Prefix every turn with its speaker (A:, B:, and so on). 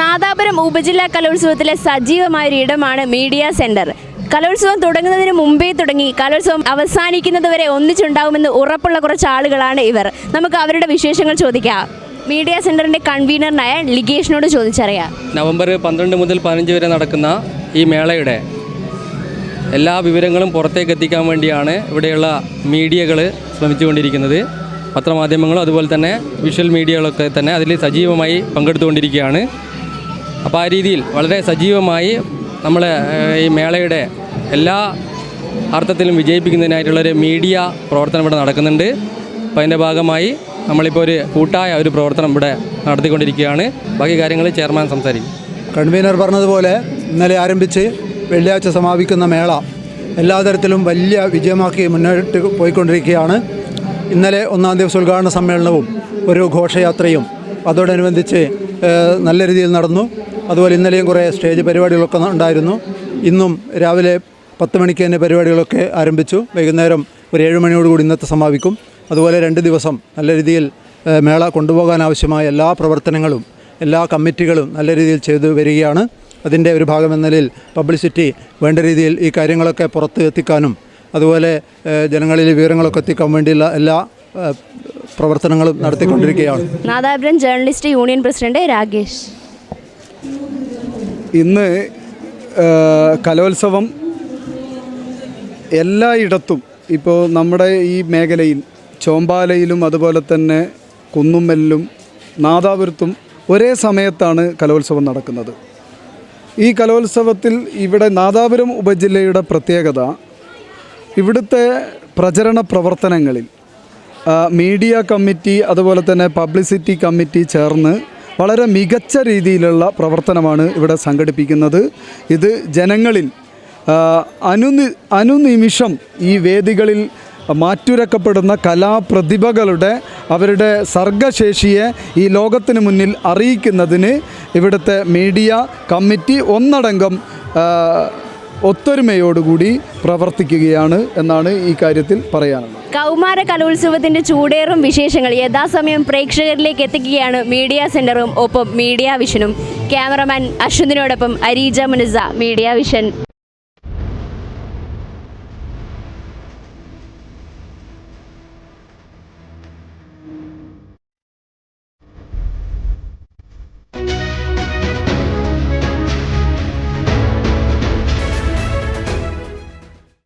A: നാദാപുരം ഉപജില്ലാ കലോത്സവത്തിലെ സജീവമായ ഒരു ഇടമാണ് മീഡിയ സെന്റർ. കലോത്സവം തുടങ്ങുന്നതിന് മുമ്പേ തുടങ്ങി കലോത്സവം അവസാനിക്കുന്നത് വരെ ഒന്നിച്ചുണ്ടാവുമെന്ന് ഉറപ്പുള്ള കുറച്ച് ആളുകളാണ് ഇവർ. നമുക്ക് അവരുടെ വിശേഷങ്ങൾ ചോദിക്കാം. മീഡിയ സെന്ററിന്റെ കൺവീനറിനായ ലിഗേഷിനോട് ചോദിച്ചറിയാം.
B: നവംബർ പന്ത്രണ്ട് മുതൽ പതിനഞ്ച് വരെ നടക്കുന്ന ഈ മേളയുടെ എല്ലാ വിവരങ്ങളും പുറത്തേക്ക് എത്തിക്കാൻ വേണ്ടിയാണ് ഇവിടെയുള്ള മീഡിയകൾ ശ്രമിച്ചുകൊണ്ടിരിക്കുന്നത്. പത്രമാധ്യമങ്ങളും അതുപോലെ തന്നെ വിഷ്വൽ മീഡിയകളൊക്കെ തന്നെ അതിൽ സജീവമായി പങ്കെടുത്തുകൊണ്ടിരിക്കുകയാണ്. അപ്പോൾ ആ രീതിയിൽ വളരെ സജീവമായി നമ്മൾ ഈ മേളയുടെ എല്ലാ അർത്ഥത്തിലും വിജയിപ്പിക്കുന്നതിനായിട്ടുള്ളൊരു മീഡിയ പ്രവർത്തനം ഇവിടെ നടക്കുന്നുണ്ട്. അപ്പോൾ അതിന്റെ ഭാഗമായി നമ്മളിപ്പോൾ ഒരു കൂട്ടായ ഒരു പ്രവർത്തനം ഇവിടെ നടത്തിക്കൊണ്ടിരിക്കുകയാണ്. ബാക്കി കാര്യങ്ങൾ ചെയർമാൻ സംസാരിക്കും.
C: കൺവീനർ പറഞ്ഞതുപോലെ ഇന്നലെ ആരംഭിച്ച് വെള്ളിയാഴ്ച സമാപിക്കുന്ന മേള എല്ലാ തരത്തിലും വലിയ വിജയമാക്കി മുന്നോട്ട് പോയിക്കൊണ്ടിരിക്കുകയാണ്. ഇന്നലെ ഒന്നാം ദിവസം ഉദ്ഘാടന സമ്മേളനവും ഒരു ഘോഷയാത്രയും. അതോടനുബന്ധിച്ച് നല്ല രീതിയിൽ നടന്നു. അതുപോലെ ഇന്നലെയും കുറേ സ്റ്റേജ് പരിപാടികളൊക്കെ ഉണ്ടായിരുന്നു. ഇന്നും രാവിലെ പത്ത് മണിക്ക് തന്നെ പരിപാടികളൊക്കെ ആരംഭിച്ചു. വൈകുന്നേരം ഒരു ഏഴ് മണിയോടുകൂടി ഇന്നത്തെ സമാപിക്കും. അതുപോലെ രണ്ട് ദിവസം നല്ല രീതിയിൽ മേള കൊണ്ടുപോകാൻ ആവശ്യമായ എല്ലാ പ്രവർത്തനങ്ങളും എല്ലാ കമ്മിറ്റികളും നല്ല രീതിയിൽ ചെയ്തു വരികയാണ്. അതിന്റെ ഒരു ഭാഗം എന്ന നിലയിൽ പബ്ലിസിറ്റി വേണ്ട രീതിയിൽ ഈ കാര്യങ്ങളൊക്കെ പുറത്ത് എത്തിക്കാനും അതുപോലെ ജനങ്ങളിൽ വിവരങ്ങളൊക്കെ എത്തിക്കാൻ വേണ്ടിയുള്ള എല്ലാ പ്രവർത്തനങ്ങളും നടത്തിക്കൊണ്ടിരിക്കുകയാണ്.
A: Nadapuram journalist union president Rakesh.
D: ഇന്ന് കലോത്സവം എല്ലായിടത്തും ഇപ്പോൾ നമ്മുടെ ഈ മേഖലയിൽ ചോമ്പാലയിലും അതുപോലെ തന്നെ കുന്നുമ്മലിലും നാദാപുരത്തും ഒരേ സമയത്താണ് കലോത്സവം നടക്കുന്നത്. ഈ കലോത്സവത്തിൽ ഇവിടെ നാദാപുരം ഉപജില്ലയുടെ പ്രത്യേകത ഇവിടുത്തെ പ്രചരണ പ്രവർത്തനങ്ങളിൽ മീഡിയ കമ്മിറ്റി അതുപോലെ തന്നെ പബ്ലിസിറ്റി കമ്മിറ്റി ചേർന്ന് വളരെ മികച്ച രീതിയിലുള്ള പ്രവർത്തനമാണ് ഇവിടെ സംഘടിപ്പിക്കുന്നത്. ഇത് ജനങ്ങളിൽ അനുനി അനുനിമിഷം ഈ വേദികളിൽ മാറ്റുരക്കപ്പെടുന്ന കലാപ്രതിഭകളുടെ അവരുടെ സർഗശേഷിയെ ഈ ലോകത്തിന് മുന്നിൽ അറിയിക്കുന്നതിന് ഇവിടുത്തെ മീഡിയ കമ്മിറ്റി ഒന്നടങ്കം ഒത്തൊരുമയോടുകൂടി പ്രവർത്തിക്കുകയാണ് എന്നാണ് ഈ കാര്യത്തിൽ പറയാനുള്ളത്.
A: കൗമാര കലോത്സവത്തിന്റെ ചൂടേറും വിശേഷങ്ങൾ യഥാസമയം പ്രേക്ഷകരിലേക്ക് എത്തിക്കുകയാണ് മീഡിയ സെന്ററും ഒപ്പം മീഡിയ വിഷനും. ക്യാമറമാൻ അശ്വതിനോടൊപ്പം അരീജ മുനിസ മീഡിയ വിഷൻ.